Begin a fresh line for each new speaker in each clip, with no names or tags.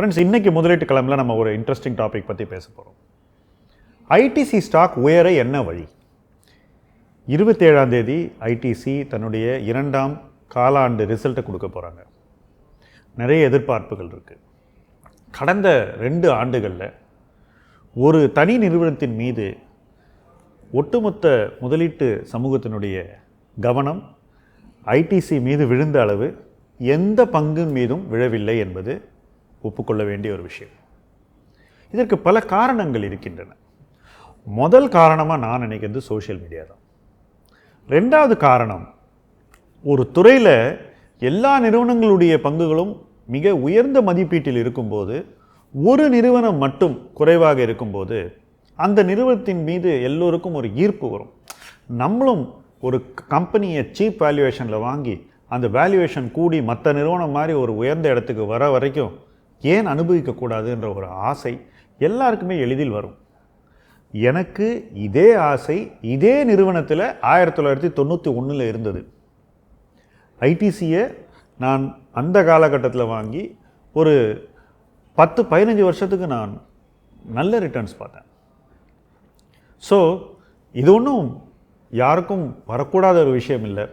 Friends இன்றைக்கி முதலீட்டு கிளம்பில் நம்ம ஒரு இன்ட்ரெஸ்டிங் டாபிக் பற்றி பேச போகிறோம் ஐடிசி ஸ்டாக் உயர என்ன வழி? இருபத்தேழாம் தேதி ஐடிசி தன்னுடைய இரண்டாம் காலாண்டு ரிசல்ட்டை கொடுக்க போகிறாங்க நிறைய எதிர்பார்ப்புகள் இருக்குது கடந்த ரெண்டு ஆண்டுகளில் ஒரு தனி நிறுவனத்தின் மீது ஒட்டுமொத்த முதலீட்டு சமூகத்தினுடைய கவனம் ஐடிசி மீது விழுந்த அளவு எந்த பங்கின் மீதும் விழவில்லை என்பது ஒப்புக்கொள்ள வேண்டிய ஒரு விஷயம். இதற்கு பல காரணங்கள் இருக்கின்றன. முதல் காரணமாக நான் நினைக்கிறது சோஷியல் மீடியா தான். ரெண்டாவது காரணம் ஒரு துறையில் எல்லா நிறுவனங்களுடைய பங்குகளும் மிக உயர்ந்த மதிப்பீட்டில் இருக்கும்போது ஒரு நிறுவனம் மட்டும் குறைவாக இருக்கும்போது அந்த நிறுவனத்தின் மீது எல்லோருக்கும் ஒரு ஈர்ப்பு வரும். நம்மளும் ஒரு கம்பெனியை சீப் வேல்யூவேஷனில் வாங்கி அந்த வேல்யூவேஷன் கூடி மற்ற நிறுவனம் மாதிரி ஒரு உயர்ந்த இடத்துக்கு வர வரைக்கும் ஏன் அனுபவிக்கக்கூடாதுன்ற ஒரு ஆசை எல்லாருக்குமே எளிதில் வரும். எனக்கு இதே ஆசை இதே நிறுவனத்தில் ஆயிரத்தி தொள்ளாயிரத்தி தொண்ணூற்றி ஒன்றில் இருந்தது. ஐடிசியை நான் அந்த காலகட்டத்தில் வாங்கி ஒரு பத்து பதினஞ்சு வருஷத்துக்கு நான் நல்ல ரிட்டர்ன்ஸ் பார்த்தேன். ஸோ இது ஒன்றும் யாருக்கும் வரக்கூடாத ஒரு விஷயம் இல்லை.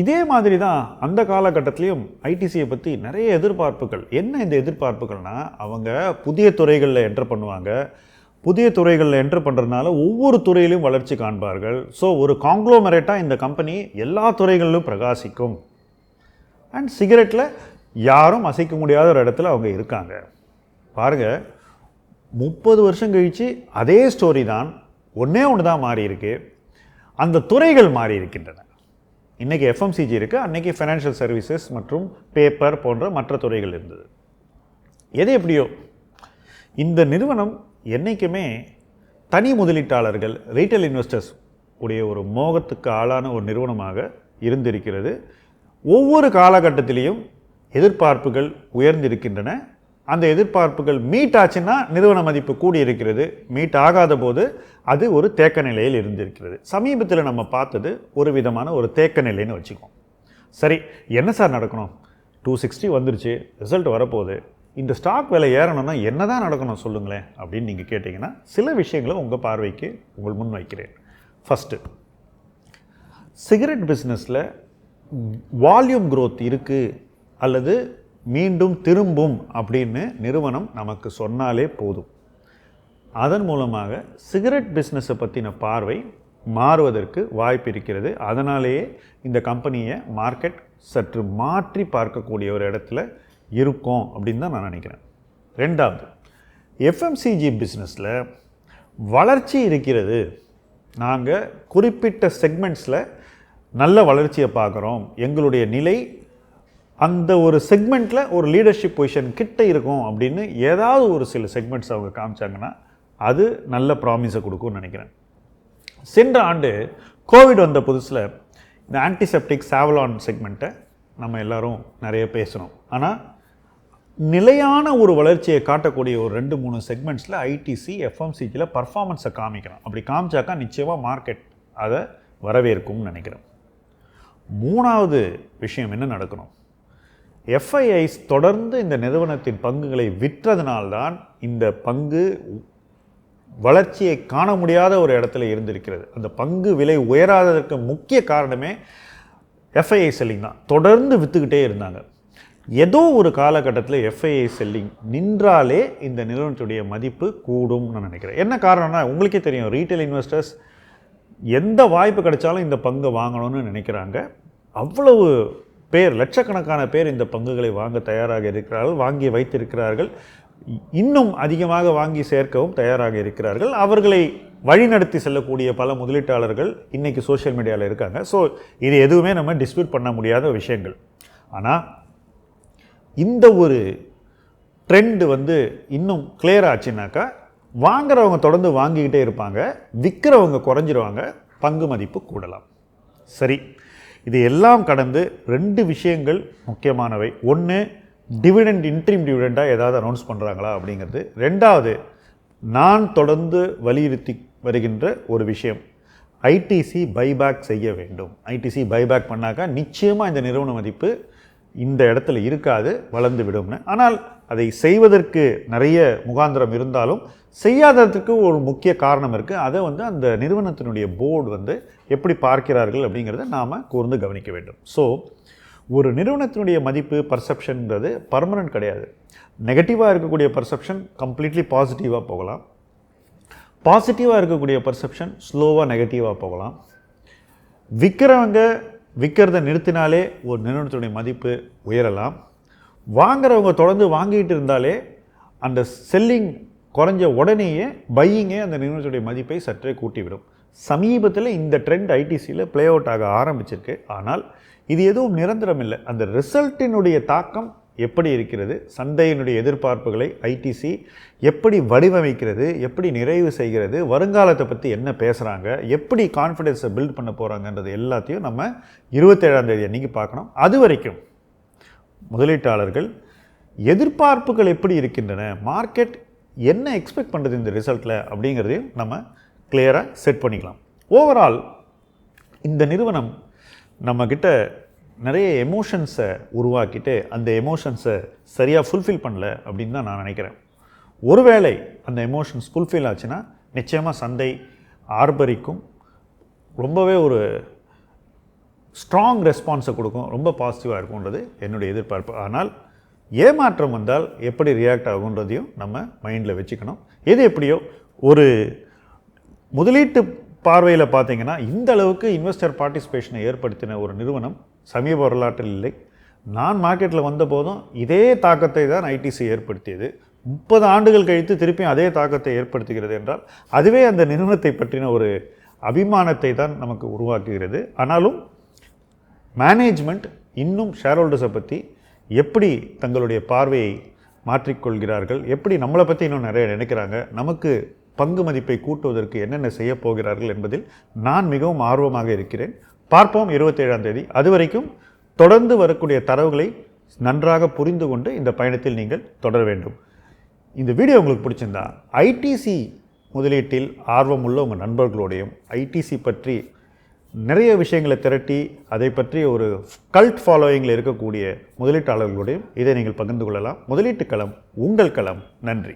இதே மாதிரி தான் அந்த காலகட்டத்திலையும் ஐடிசியை பற்றி நிறைய எதிர்பார்ப்புகள். என்ன இந்த எதிர்பார்ப்புகள்னா அவங்க புதிய துறைகளில் என்ட்ரு பண்ணுவாங்க. புதிய துறைகளில் என்ட்ரு பண்ணுறதுனால ஒவ்வொரு துறையிலும் வளர்ச்சி காண்பார்கள். ஸோ ஒரு காங்க்ளோமரேட்டாக இந்த கம்பெனி எல்லா துறைகளிலும் பிரகாசிக்கும். அண்ட் சிகரெட்டில் யாரும் அசைக்க முடியாத ஒரு இடத்துல அவங்க இருக்காங்க. பாருங்கள் முப்பது வருஷம் கழித்து அதே ஸ்டோரி தான் ஒன்றே ஒன்று தான் மாறியிருக்கு. அந்த துறைகள் மாறி இருக்கின்றன இன்றைக்கி எஃப்எம்சிஜி இருக்குது அன்றைக்கி ஃபினான்ஷியல் சர்வீசஸ் மற்றும் பேப்பர் போன்ற மற்ற துறைகள் இருந்தது. எது எப்படியோ இந்த நிறுவனம் என்றைக்குமே தனி முதலீட்டாளர்கள் ரீட்டைல் இன்வெஸ்டர்ஸ் உடைய ஒரு மோகத்துக்கு ஆளான ஒரு நிறுவனமாக இருந்திருக்கிறது. ஒவ்வொரு காலகட்டத்திலையும் எதிர்பார்ப்புகள் உயர்ந்திருக்கின்றன. அந்த எதிர்பார்ப்புகள் மீட் ஆச்சுன்னா நிறுவன மதிப்பு கூடியிருக்கிறது. மீட் ஆகாத போது அது ஒரு தேக்க நிலையில் இருந்திருக்கிறது. சமீபத்தில் நம்ம பார்த்தது ஒரு விதமான ஒரு தேக்க நிலைன்னு வச்சுக்கோம். சரி என்ன சார் நடக்கணும்? டூ சிக்ஸ்டி வந்துருச்சு ரிசல்ட் வரப்போகுது. இந்த ஸ்டாக் விலை ஏறணும்னா என்ன தான் நடக்கணும் சொல்லுங்களேன் அப்படின்னு நீங்கள் கேட்டிங்கன்னா சில விஷயங்களை உங்கள் பார்வைக்கு உங்கள் முன் வைக்கிறேன். ஃபஸ்ட்டு சிகரெட் பிஸ்னஸில் வால்யூம் க்ரோத் இருக்குது அல்லது மீண்டும் திரும்பும் அப்படின்னு நிறுவனம் நமக்கு சொன்னாலே போதும். அதன் மூலமாக சிகரெட் பிஸ்னஸை பற்றின பார்வை மாறுவதற்கு வாய்ப்பு இருக்கிறது. அதனாலேயே இந்த கம்பெனியை மார்க்கெட் சற்று மாற்றி பார்க்கக்கூடிய ஒரு இடத்துல இருக்கும் அப்படின்னு தான் நான் நினைக்கிறேன். ரெண்டாவது எஃப்எம்சிஜி பிஸ்னஸில் வளர்ச்சி இருக்கிறது. நாங்கள் குறிப்பிட்ட செக்மெண்ட்ஸில் நல்ல வளர்ச்சியை பார்க்குறோம். எங்களுடைய நிலை அந்த ஒரு செக்மெண்ட்டில் ஒரு லீடர்ஷிப் பொசிஷன் கிட்ட இருக்கும் அப்படின்னு ஏதாவது ஒரு சில செக்மெண்ட்ஸ் அவங்க காமிச்சாங்கன்னா அது நல்ல ப்ராமிஸை கொடுக்கும்னு நினைக்கிறேன். சென்ற ஆண்டு கோவிட் வந்த புதுசில் இந்த ஆன்டிசெப்டிக் சாவலான் செக்மெண்ட்டை நம்ம எல்லோரும் நிறைய பேசணும் ஆனால் நிலையான ஒரு வளர்ச்சியை காட்டக்கூடிய ஒரு ரெண்டு மூணு செக்மெண்ட்ஸில் ஐடிசி எஃப்எம்சிஜியில் பர்ஃபார்மன்ஸை காமிக்கிறோம். அப்படி காமிச்சாக்கா நிச்சயமாக மார்க்கெட் அதை வரவேற்கும்னு நினைக்கிறேன். மூணாவது விஷயம் என்ன நடக்கணும்? எஃப்ஐஐஸ் தொடர்ந்து இந்த நிறுவனத்தின் பங்குகளை விற்றதனால்தான் இந்த பங்கு வளர்ச்சியை காண முடியாத ஒரு இடத்துல இருந்திருக்கிறது. அந்த பங்கு விலை உயராததற்கு முக்கிய காரணமே எஃப்ஐஐ செல்லிங் தான். தொடர்ந்து விற்றுக்கிட்டே இருந்தாங்க. ஏதோ ஒரு காலகட்டத்தில் எஃப்ஐஐ செல்லிங் நின்றாலே இந்த நிறுவனத்துடைய மதிப்பு கூடும்னு நான் நினைக்கிறேன். என்ன காரணம்னா உங்களுக்கே தெரியும் ரீட்டைல் இன்வெஸ்டர்ஸ் எந்த வாய்ப்பு கிடைச்சாலும் இந்த பங்கு வாங்கணும்னு நினைக்கிறாங்க. அவ்வளவு பேர் லட்சக்கணக்கான பேர் இந்த பங்குகளை வாங்க தயாராக இருக்கிறார்கள் வாங்கி வைத்திருக்கிறார்கள். இன்னும் அதிகமாக வாங்கி சேர்க்கவும் தயாராக இருக்கிறார்கள். அவர்களை வழிநடத்தி செல்லக்கூடிய பல முதலீட்டாளர்கள் இன்றைக்கி சோஷியல் மீடியாவில் இருக்காங்க. ஸோ இது எதுவுமே நம்ம டிஸ்பியூட் பண்ண முடியாத விஷயங்கள். ஆனால் இந்த ஒரு ட்ரெண்டு வந்து இன்னும் கிளியர் ஆச்சுனாக்கா வாங்குறவங்க தொடர்ந்து வாங்கிக்கிட்டே இருப்பாங்க விற்கிறவங்க குறைஞ்சிருவாங்க பங்கு மதிப்பு கூடலாம். சரி. இது எல்லாம் கடந்து ரெண்டு விஷயங்கள் முக்கியமானவை. ஒன்று டிவிடெண்ட் இன்ட்ரீம் டிவிடெண்டாக ஏதாவது அனௌன்ஸ் பண்ணுறாங்களா அப்படிங்கிறது. ரெண்டாவது நான் தொடர்ந்து வலியுறுத்தி வருகின்ற ஒரு விஷயம். ஐடிசி பைபேக் செய்ய வேண்டும். ஐடிசி பைபேக் பண்ணாக்கா நிச்சயமாக இந்த நிறுவன மதிப்பு இந்த இடத்துல இருக்காது வளர்ந்து விடும்னு ஆனால் அதை செய்வதற்கு நிறைய முகாந்திரம் இருந்தாலும் செய்யாததுக்கு ஒரு முக்கிய காரணம் இருக்குது அதை வந்து அந்த நிறுவனத்தினுடைய போர்டு வந்து எப்படி பார்க்கிறார்கள் அப்படிங்கிறத நாம் கூர்ந்து கவனிக்க வேண்டும். ஸோ ஒரு நிறுவனத்தினுடைய மதிப்பு பர்செப்ஷன்ன்றது பர்மனன்ட் கிடையாது. நெகட்டிவாக இருக்கக்கூடிய பர்செப்ஷன் கம்ப்ளீட்லி பாசிட்டிவாக போகலாம். பாசிட்டிவாக இருக்கக்கூடிய பர்செப்ஷன் ஸ்லோவாக நெகட்டிவாக போகலாம். விற்கிறவங்க விற்கிறத நிறுத்தினாலே ஒரு நிறுவனத்துடைய மதிப்பு உயரலாம். வாங்குறவங்க தொடர்ந்து வாங்கிட்டு இருந்தாலே அந்த செல்லிங் குறைஞ்ச உடனேயே பையிங்கே அந்த நிறுவனத்துடைய மதிப்பை சற்றே கூட்டிவிடும். சமீபத்தில் இந்த ட்ரெண்ட் ஐடிசியில் ப்ளே அவுட் ஆக ஆரம்பிச்சிருக்கு. ஆனால் இது எதுவும் நிரந்தரம் இல்லை அந்த ரிசல்ட்டினுடைய தாக்கம் எப்படி இருக்கிறது சந்தையினுடைய எதிர்பார்ப்புகளை ஐடிசி எப்படி வடிவமைக்கிறது எப்படி நிறைவு செய்கிறது வருங்காலத்தை பற்றி என்ன பேசுகிறாங்க எப்படி கான்ஃபிடென்ஸை பில்ட் பண்ண போகிறாங்கன்றது எல்லாத்தையும் நம்ம இருபத்தேழாம் தேதி அன்றைக்கி பார்க்கணும். அது வரைக்கும் முதலீட்டாளர்கள் எதிர்பார்ப்புகள் எப்படி இருக்கின்றன மார்க்கெட் என்ன எக்ஸ்பெக்ட் பண்ணுறது இந்த ரிசல்ட்டில் அப்படிங்கிறதையும் நம்ம கிளியராக செட் பண்ணிக்கலாம். ஓவரால் இந்த நிறுவனம் நம்மக்கிட்ட நிறைய எமோஷன்ஸை உருவாக்கிட்டு அந்த எமோஷன்ஸை சரியாக ஃபுல்ஃபில் பண்ணல அப்படின்னு தான் நான் நினைக்கிறேன். ஒருவேளை அந்த எமோஷன்ஸ் ஃபுல்ஃபில் ஆச்சுன்னா நிச்சயமாக சந்தை ஆர்பரிக்கும் ரொம்பவே ஒரு ஸ்ட்ராங் ரெஸ்பான்ஸை கொடுக்கும். ரொம்ப பாசிட்டிவாக இருக்கும்ன்றது என்னுடைய எதிர்பார்ப்பு. ஆனால் ஏமாற்றம் வந்தால் எப்படி ரியாக்ட் ஆகுன்றதையும் நம்ம மைண்டில் வச்சுக்கணும். எது எப்படியோ ஒரு முதலீட்டு பார்வையில் பார்த்தீங்கன்னா இந்த அளவுக்கு இன்வெஸ்டர் பார்ட்டிசிபேஷனை ஏற்படுத்தின ஒரு நிறுவனம் சமீப வரலாற்றில் இல்லை. நான் மார்க்கெட்டில் வந்த போதும் இதே தாக்கத்தை தான் ஐடிசி ஏற்படுத்தியது. முப்பது ஆண்டுகள் கழித்து திருப்பியும் அதே தாக்கத்தை ஏற்படுத்துகிறது என்றால் அதுவே அந்த நிறுவனத்தை பற்றின ஒரு அபிமானத்தை தான் நமக்கு உருவாக்குகிறது. ஆனாலும் மேனேஜ்மெண்ட் இன்னும் ஷேர் ஹோல்டர்ஸை பற்றி எப்படி தங்களுடைய பார்வையை மாற்றிக்கொள்கிறார்கள்? எப்படி நம்மளை பற்றி இன்னும் நிறைய நினைக்கிறாங்க? நமக்கு பங்கு மதிப்பை கூட்டுவதற்கு என்னென்ன செய்ய போகிறார்கள் என்பதில் நான் மிகவும் ஆர்வமாக இருக்கிறேன். பார்ப்போம் இருபத்தேழாம் தேதி. அது வரைக்கும் தொடர்ந்து வரக்கூடிய தரவுகளை நன்றாக புரிந்து கொண்டு இந்த பயணத்தில் நீங்கள் தொடர வேண்டும். இந்த வீடியோ உங்களுக்கு பிடிச்சிருந்தா ஐடிசி முதலீட்டில் ஆர்வம் உள்ள உங்கள் நண்பர்களோடையும் ஐடிசி பற்றி நிறைய விஷயங்களை திரட்டி அதை பற்றி ஒரு கல்ட் ஃபாலோயிங்கில் இருக்கக்கூடிய முதலீட்டாளர்களோடையும் இதை நீங்கள் பகிர்ந்து கொள்ளலாம். முதலீட்டு களம் உங்கள் களம். நன்றி.